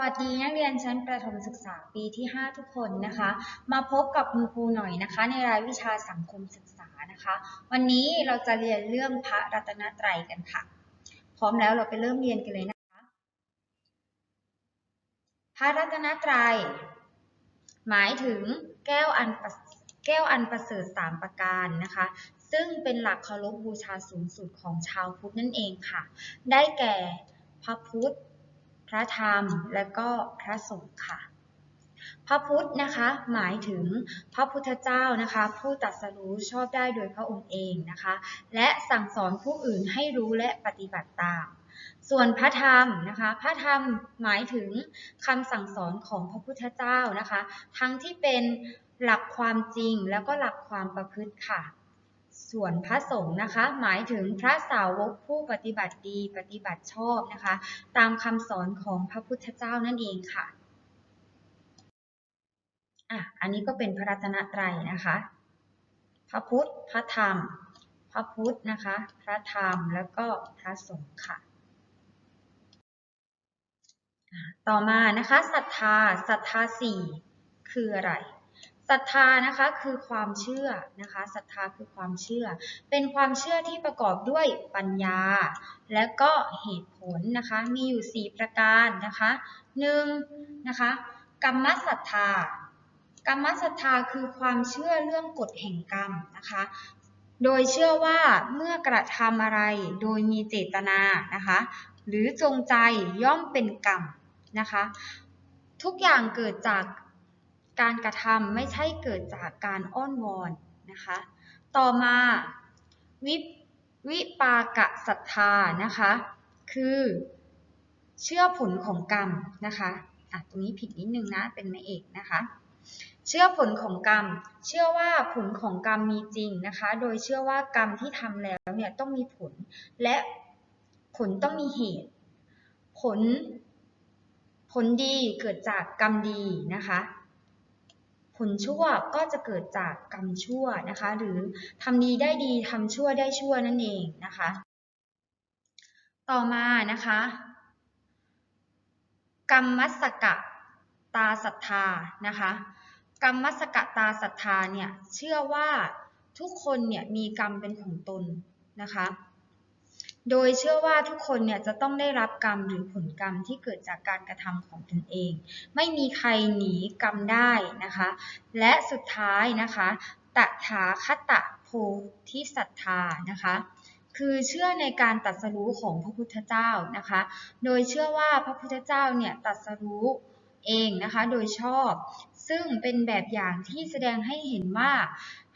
วัสดีนักเรียนชั้นประถมศึกษาปีที่ 5 ทุกคนนะคะ มาพบกับคุณครูหน่อยนะคะ ในรายวิชาสังคมศึกษานะคะ วันนี้เราจะเรียนเรื่องพระรัตนตรัยกันค่ะ พร้อมแล้วเราไปเริ่มเรียนกันเลยนะคะ พระรัตนตรัย หมายถึงแก้วอันแก้วอันประเสริฐสามประการนะคะ ซึ่งเป็นหลักเคารพบูชาสูงสุดของชาวพุทธนั่นเองค่ะ ได้แก่พระพุทธ พระธรรม และก็พระสงฆ์ค่ะ พระพุทธนะคะหมายถึงพระพุทธเจ้านะคะ ผู้ตรัสรู้ชอบได้โดยพระองค์เองนะคะ และสั่งสอนผู้อื่นให้รู้และปฏิบัติตามส่วนพระธรรมนะคะ พระธรรมหมายถึงคำสั่งสอนของพระพุทธเจ้านะคะ ทั้งที่เป็นหลักความจริงแล้วก็หลักความประพฤติค่ะ ส่วนพระสงฆ์นะคะ หมายถึงพระสาวกผู้ปฏิบัติดีปฏิบัติชอบนะคะ ตามคำสอนของพระพุทธเจ้านั่นเองค่ะอะ อันนี้ก็เป็นพระรัตนตรัยนะคะ พระพุทธ พระธรรม พระพุทธนะคะ พระธรรม แล้วก็พระสงฆ์ค่ะ ต่อมานะคะศรัทธา ศรัทธาสี่คืออะไร ศรัทธานะคะคือความเชื่อนะคะศรัทธาคือความเชื่อ เป็นความเชื่อที่ประกอบด้วยปัญญา และก็เหตุผลนะคะมีอยู่ 4 ประการนะคะหนึ่งนะคะกรรมศรัทธากรรมศรัทธาคือความเชื่อเรื่องกฎแห่งกรรมนะคะโดยเชื่อว่าเมื่อกระทำอะไรโดยมีเจตนานะคะหรือจงใจย่อมเป็นกรรมนะคะทุกอย่างเกิดจาก การกระทำไม่ใช่เกิดจากการอ้อนวอนนะคะ ต่อมาวิวิปากะศรัทธานะคะ คือเชื่อผลของกรรมนะคะอะตรงนี้ผิดนิดนึงนะเป็นไม่เอกนะคะ เชื่อผลของกรรม เชื่อว่าผลของกรรมมีจริงนะคะ โดยเชื่อว่ากรรมที่ทำแล้วเนี่ยต้องมีผลและผลต้องมีเหตุ ผล ผลดีเกิดจากกรรมดีนะคะ ผลชั่วก็จะเกิดจากกรรมชั่วนะคะ หรือทำดีได้ดีทำชั่วได้ชั่วนั่นเองนะคะ ต่อมานะคะ กรรมมัสกะตาศรัทธานะคะกรรมมัสกะตาศรัทธาเนี่ยเชื่อว่าทุกคนเนี่ยมีกรรมเป็นของตนนะคะ โดยเชื่อว่าทุกคนเนี่ยจะต้องได้รับกรรมหรือผลกรรมที่เกิดจากการกระทำของตนเอง ไม่มีใครหนีกรรมได้นะคะ และสุดท้ายนะคะตถาคตโพธิศรัทธานะคะคือเชื่อในการตัดสรู้ของพระพุทธเจ้านะคะ โดยเชื่อว่าพระพุทธเจ้าเนี่ยตัดสรู้เองนะคะ โดยชอบ ซึ่งเป็นแบบอย่างที่แสดงให้เห็นว่า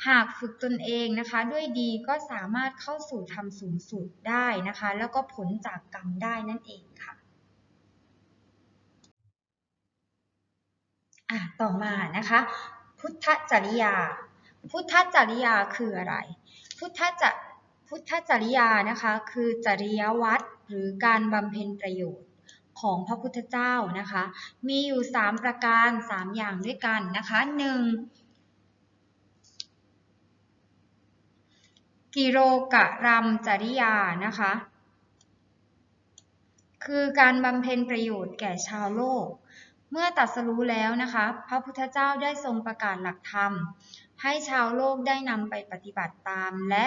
หากฝึกตนเองนะคะ ด้วยดีก็สามารถเข้าสู่ธรรมสูงสุดได้นะคะ แล้วก็ผลจากกรรมได้นั่นเองค่ะอะต่อมานะคะ พุทธจริยา พุทธจริยาคืออะไร พุทธจพุทธจริยานะคะคือจริยวัตรหรือการบำเพ็ญประโยชน์ของพระพุทธเจ้านะคะ มีอยู่ 3 ประการ 3 อย่างด้วยกันนะคะ 1. กิโรกะรัมจริยานะคะ คือการบำเพ็ญประโยชน์แก่ชาวโลก เมื่อตัดสรู้แล้วนะคะ พระพุทธเจ้าได้ทรงประกาศหลักธรรม ให้ชาวโลกได้นำไปปฏิบัติตาม และ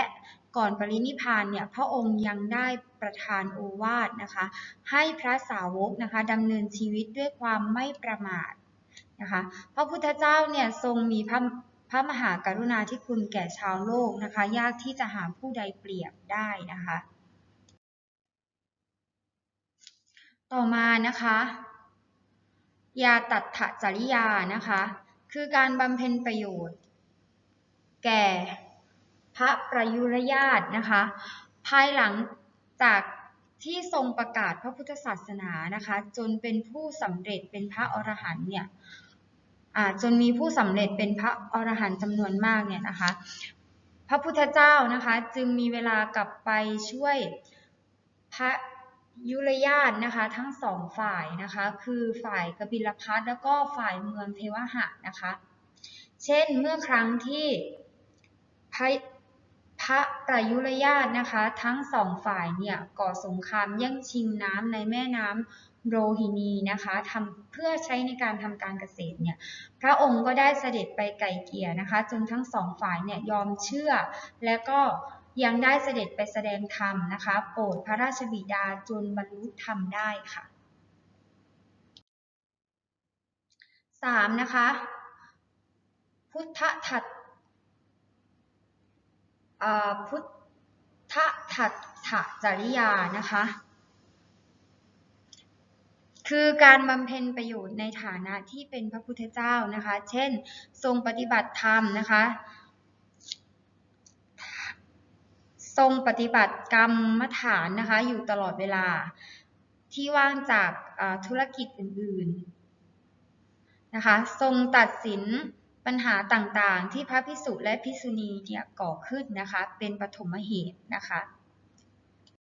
ก่อนปรินิพานเนี่ยพระองค์ยังได้ประทานโอวาทนะคะ ให้พระสาวกนะคะดำเนินชีวิตด้วยความไม่ประมาทนะคะ พระพุทธเจ้าเนี่ยทรงมีพระ ระมหากรุณาธิคุณแก่ชาวโลกนะคะ ยากที่จะหาผู้ใดเปรียบได้นะคะ ต่อมานะคะยาตัดถจริยานะคะ คือการบำเพ็ญประโยชน์ แก่พระประยุรญาตนะคะ ภายหลังจากที่ทรงประกาศพระพุทธศาสนานะคะ จนเป็นผู้สำเร็จเป็นพระอรหันต์เนี่ย จนมีผู้สำเร็จเป็นพระอรหันต์จำนวนมากเนี่ยนะคะ พระพุทธเจ้านะคะจึงมีเวลากลับไปช่วยพระยุรญาตนะคะทั้งสองฝ่ายนะคะคือฝ่ายกบิลพัทแล้วก็ฝ่ายเมืองเทวหะนะคะเช่นเมื่อครั้งที่พระพระประยุรญาตนะคะ ทั้งสองฝ่ายเนี่ยก่อสงครามแย่งชิงน้ำในแม่น้ำ โรฮินีนะคะทำเพื่อใช้ในการทำการเกษตรเนี่ยพระองค์ก็ได้เสด็จไปไกลเกี่ยนะคะจนทั้งสองฝ่ายเนี่ยยอมเชื่อ และก็ยังได้เสด็จไปแสดงธรรมนะคะโปรดพระราชบิดาจนบรรลุธรรมได้ค่ะสามนะคะพุทธทัตพุทธทัตถจริยานะคะ คือการบำเพ็ญประโยชน์ในฐานะที่เป็นพระพุทธเจ้านะคะ เช่น ทรงปฏิบัติธรรมนะคะ ทรงปฏิบัติกรรมฐานนะคะ อยู่ตลอดเวลา ที่ว่างจากธุรกิจอื่นๆนะคะ ทรงตัดสินปัญหาต่างๆ ที่พระพิสุและพิสุณีเนี่ยก่อขึ้นนะคะ เป็นปฐมเหตุนะคะ